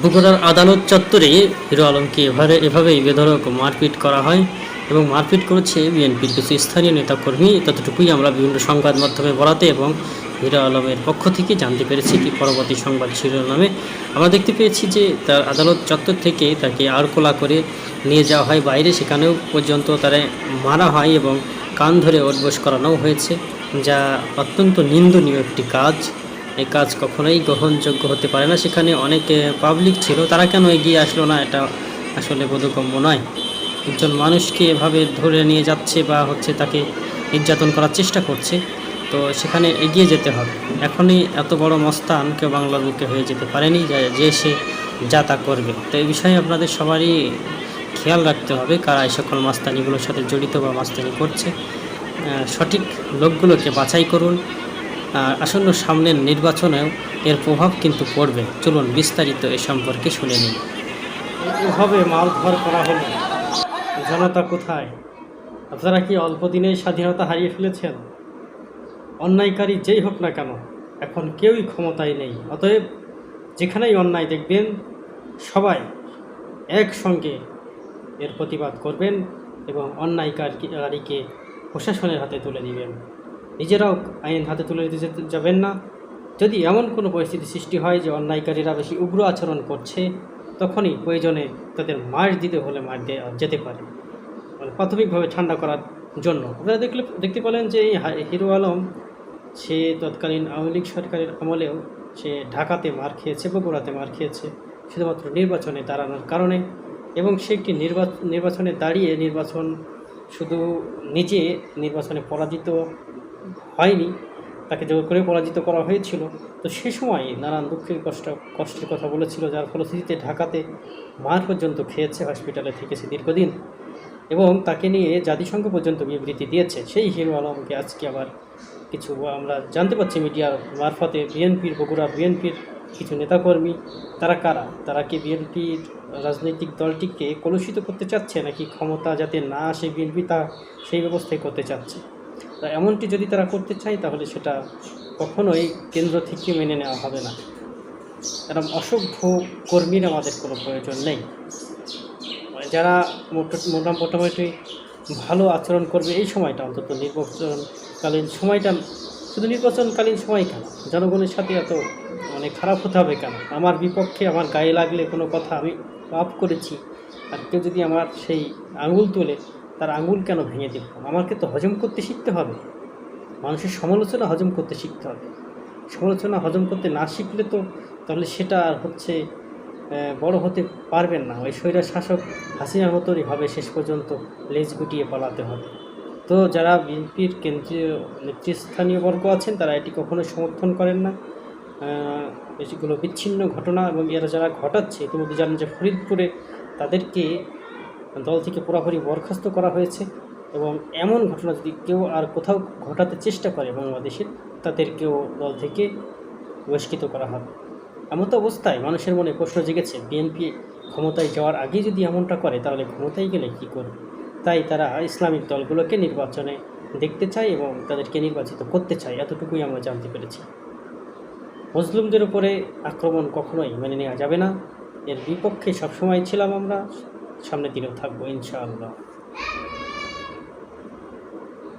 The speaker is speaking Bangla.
বগুড়ার আদালত চত্বরে হিরো আলমকে এভাবে এভাবেই বেধড়ক মারপিট করা হয় এবং মারপিট করেছে বিএনপির কিছু স্থানীয় নেতাকর্মী। ততটুকুই আমরা বিভিন্ন সংবাদ মাধ্যমে বলাতে এবং হিরো আলমের পক্ষ থেকে জানতে পেরেছি কি পরবর্তী সংবাদ শিরোনামে। আমরা দেখতে পেয়েছি যে তার আদালত চত্বর থেকে তাকে আড়কোলা করে নিয়ে যাওয়া হয়। বাইরে সেখানেও পর্যন্ত তারা মারা হয় এবং কান ধরে ওঠবোস করানোও হয়েছে, যা অত্যন্ত নিন্দনীয় একটি কাজ। এই কাজ কখনোই গ্রহণযোগ্য হতে পারে না। সেখানে অনেক পাবলিক ছিল। তারা কেন এগিয়ে আসলো না? এটা আসলে বোধগম্য নয়। একজন মানুষকে এভাবে ধরে নিয়ে যাচ্ছে বা হচ্ছে তাকে নির্যাতন করার চেষ্টা করছে, তো সেখানে এগিয়ে যেতে হবে। এখনই এত বড় মস্তান কেউ বাংলার বুকে হয়ে যেতে পারেনি, যে- সে যা তা করবে। তো এই বিষয়ে আপনাদের সবারই খেয়াল রাখতে হবে কারা এই সকল মাস্তানিগুলোর সাথে জড়িত বা মাস্তানি করছে। সঠিক লোকগুলোকে বাছাই করুন। আসন্ন সামনের নির্বাচনেও এর প্রভাব কিন্তু পড়বে। চলুন বিস্তারিত এ সম্পর্কে শুনে নিন এভাবে মারধর করা হলো। জনতা কোথায়? আপনারা কি অল্প দিনেই স্বাধীনতা হারিয়ে ফেলেছেন? অন্যায়কারী যেই হোক না কেন, এখন কেউই ক্ষমতায় নেই। অতএব যেখানেই অন্যায় দেখবেন, সবাই একসঙ্গে এর প্রতিবাদ করবেন এবং অন্যায়কারীকে প্রশাসনের হাতে তুলে দিবেন। নিজেরাও আইন হাতে তুলে যেতে- যাবেন না। যদি এমন কোনো পরিস্থিতি সৃষ্টি হয় যে অন্যায়কারীরা বেশি উগ্র আচরণ করছে, তখনই প্রয়োজনে তাদের মার দিতে হলে মার দেওয়া যেতে পারে। মানে প্রাথমিকভাবে ঠান্ডা করার জন্য। আপনারা দেখলে দেখতে পেলেন যে এই হিরো আলম, সে তৎকালীন আওয়ামী লীগ সরকারের আমলেও সে ঢাকাতে মার খেয়েছে, বগুড়াতে মার খেয়েছে, শুধুমাত্র নির্বাচনে দাঁড়ানোর কারণে। এবং সে একটি নির্বাচনে দাঁড়িয়ে নির্বাচন শুধু নিজে নির্বাচনে পরাজিত হয়নি, তাকে জোর করে পরাজিত করা হয়েছিল। তো সে সময় নানান দুঃখের কষ্ট, কষ্টের কথা বলেছিল, যার ফলশ্রুতিতে ঢাকাতে মার পর্যন্ত খেয়েছে হসপিটালে থেকেছে দীর্ঘদিন এবং তাকে নিয়ে জাতিসংঘ পর্যন্ত বিবৃতি দিয়েছে। সেই হিরো আলমকে আজকে আবার কিছু আমরা জানতে পারছি মিডিয়ার মারফতে। বিএনপির বগুড়া, বিএনপির কিছু নেতাকর্মী, তারা কারা? তারা কি বিএনপির রাজনৈতিক দলটিকে কলুষিত করতে চাচ্ছে, নাকি ক্ষমতা যাতে না আসে বিএনপি, তা সেই ব্যবস্থায় করতে চাচ্ছে? এমনটি যদি তারা করতে চায়, তাহলে সেটা কখনোই কেন্দ্র থেকে মেনে নেওয়া হবে না। এরকম অসভ্য কর্মীর আমাদের কোনো প্রয়োজন নেই। মানে যারা মোটা- মোটা মোটামুটি ভালো আচরণ করবে এই সময়টা অন্তত নির্বাচনকালীন সময়টা, শুধু নির্বাচনকালীন সময় কেন? জনগণের সাথে এত মানে খারাপ হতে হবে কেন? আমার বিপক্ষে আমার গায়ে লাগলে কোনো কথা আমি পাপ করেছি। আর কেউ যদি আমার সেই আঙুল তোলে তার আঙুল কেন ভেঙে দেব? আমাকে তো হজম করতে শিখতে হবে। মানুষের সমালোচনা হজম করতে শিখতে হবে। সমালোচনা হজম করতে না শিখলে তো তাহলে সেটা আর হচ্ছে বড় হতে পারবেন না। ওই স্বৈরা শাসক হাসিনার মতোই হবে শেষ পর্যন্ত লেজ গুটিয়ে পালাতে হবে। তো যারা বিএনপির কেন্দ্রীয় নেতৃস্থানীয় বর্গ আছেন, তারা এটি কখনো সমর্থন করেন না। এগুলো বিচ্ছিন্ন ঘটনা এবং এরা যারা ঘটাচ্ছে, ইতিমধ্যে জানেন যে ফরিদপুরে তাদেরকে দল থেকে পুরোপুরি বরখাস্ত করা হয়েছে এবং এমন ঘটনা যদি কেউ আর কোথাও ঘটাতে চেষ্টা করে বাংলাদেশের তাদেরকেও দল থেকে বহিষ্কৃত করা হবে। এমন তো অবস্থায় মানুষের মনে প্রশ্ন জেগেছে, বিএনপি ক্ষমতায় যাওয়ার আগে যদি এমনটা করে, তাহলে ক্ষমতায় গেলে কী করবে? তাই তারা ইসলামিক দলগুলোকে নির্বাচনে দেখতে চায় এবং তাদেরকে নির্বাচিত করতে চায়, এতটুকুই আমরা জানতে পেরেছি। মুসলিমদের উপরে আক্রমণ কখনোই মেনে নেওয়া যাবে না। এর বিপক্ষে সবসময় ছিলাম আমরা। সামনের দিনেও থাকব ইনশাআল্লাহ।